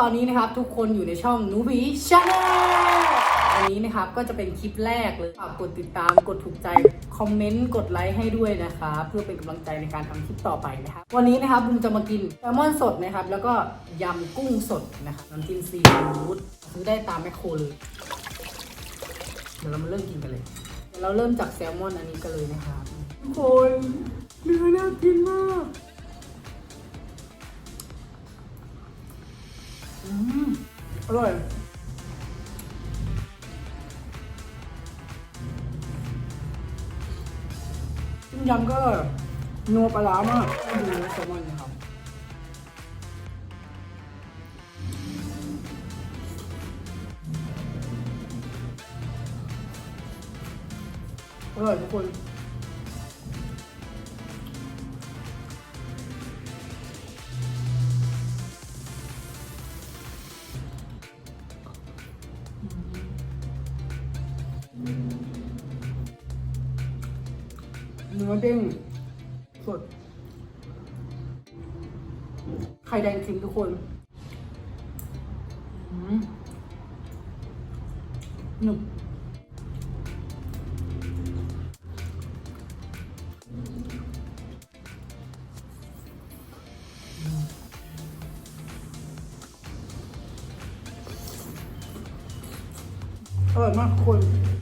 ตอนนี้นะครับทุกคนอยู่ในช่องนูบีชาแนลวันนี้นะครับก็จะเป็นคลิปแรกเลยฝากกดติดตามกดถูกใจ คอมเมนต์กดไลค์ให้ด้วยนะคะเพื่อเป็นกำลังใจในการทำคลิปต่อไปนะครับวันนี้นะครับบุมจะมากินแซลมอนสดนะครับ แล้วก็ยำกุ้งสดนะครับน้ำจิ้มซีฟู้ดซื้อได้ตามแมคโครเลยเดี๋ยวเรามาเริ่มกินกันเลยเดี๋ยวเราเริ่มจากแซลมอนอันนี้กันเลยนะครับทุกคนเนื้อน่ากินมาก อืมอร่อยจิ้มยำก็นัวปลาร้ามากดูเนื้อแซลมอนนะครับอร่อยทุกคน นื้อเด้งสด ไข่แดงจริงทุกคนหนุบอร่อยมากทุกคน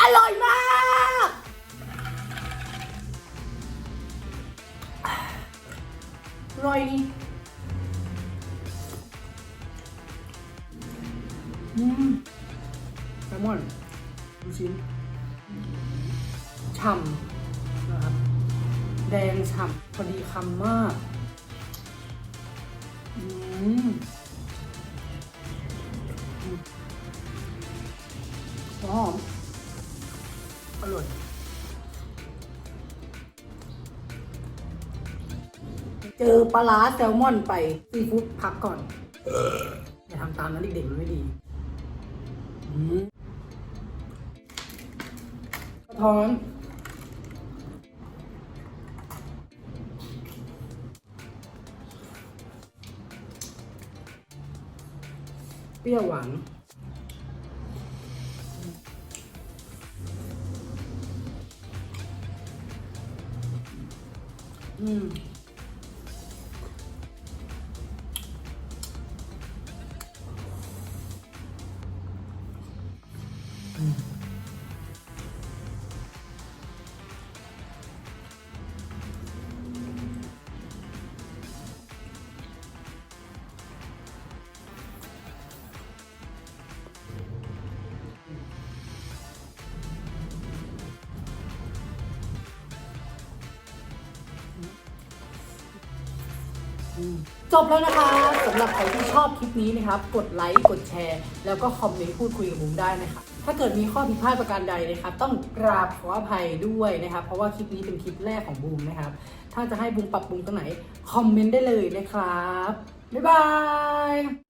อร่อยมาก อร่อยดีอืมแซลมอนดูชิ้นฉ่ำนะครับ แดงฉ่ำพอดีคำมาก อืมอืมหอม อร่อยเจอปลาแซลมอนไปซีฟู้ดพักก่อนอย่าทำตามนั้นเด็กๆมันไม่ดีกระท้อนเปรี้ยวหวาน อืม จบแล้วนะคะสำหรับใครที่ชอบคลิปนี้นะครับ กดไลค์กดแชร์ แล้วก็คอมเมนต์พูดคุยกับบูมได้นะคะถ้าเกิดมีข้อผิดพลาดประการใดนะครับ ต้องกราบขออภัยด้วยนะครับ เพราะว่าคลิปนี้เป็นคลิปแรกของบูมนะครับ ถ้าจะให้บูมปรับปรุงตรงไหน คอมเมนต์ได้เลยนะครับ บ๊ายบาย